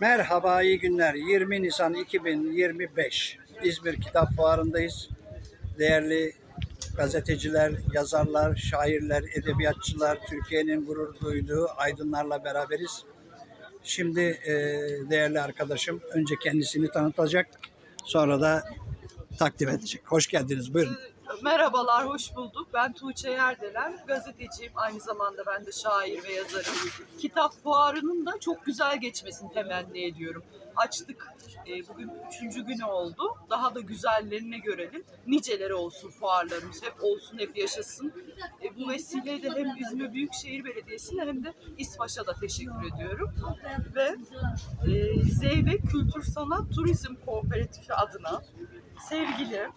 Merhaba, iyi günler. 20 Nisan 2025 İzmir Kitap Fuarı'ndayız. Değerli gazeteciler, yazarlar, şairler, edebiyatçılar, Türkiye'nin gurur duyduğu aydınlarla beraberiz. Şimdi e, değerli arkadaşım önce kendisini tanıtacak, sonra da takdim edecek. Hoş geldiniz, buyurun. Merhabalar, hoş bulduk. Ben Tuğçe Yerdelen, gazeteciyim. Aynı zamanda ben de şair ve yazarım. Kitap fuarının da çok güzel geçmesini temenni ediyorum. Açtık, e, bugün üçüncü günü oldu. Daha da güzellerini görelim. Niceleri olsun fuarlarımız, hep olsun, hep yaşasın. E, bu vesileyle hem İzmir Büyükşehir Belediyesi'ne hem de İSPAŞ'a da teşekkür ediyorum. Ve e, Zeybek Kültür Sanat Turizm Kooperatifi adına sevgili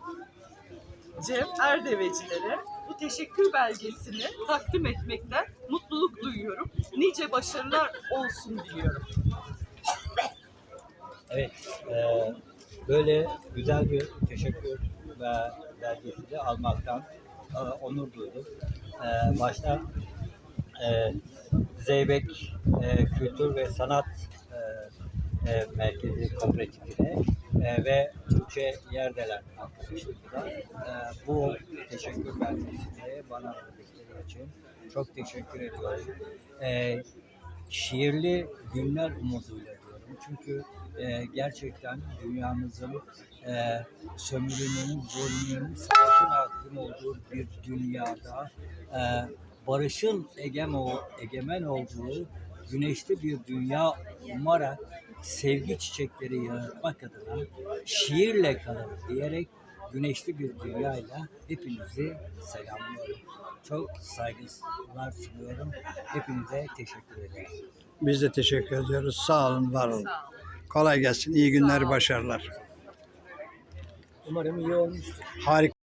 Cem Erdevecilere bu teşekkür belgesini takdim etmekten mutluluk duyuyorum. Nice başarılar olsun diliyorum. Evet, e, böyle güzel bir teşekkür ve belgesi de almaktan e, onur duydum. E, başta e, Zeybek e, Kültür ve Sanat e, e, Merkezi Kooperatifine e, ve Tuğçe Yerdelen arkadaşımıza e, bu teşekkür belgesini bana verdikleri için çok teşekkür ediyorum. E, şiirli günler umuduyla diyorum. Çünkü e, gerçekten dünyamızın e, sömürünün, zulmün, savaşın hakim olduğu bir dünyada e, barışın egemen olduğu güneşli bir dünya umarak sevgi çiçekleri yaratmak adına şiirle kalın diyerek güneşli bir dünyayla hepinizi selamlıyorum. Çok saygılar sunuyorum. Hepinize teşekkür ederim. Biz de teşekkür ediyoruz. Sağ olun, var olun. Kolay gelsin, iyi günler, başarılar. Umarım iyi olmuştur. Harika.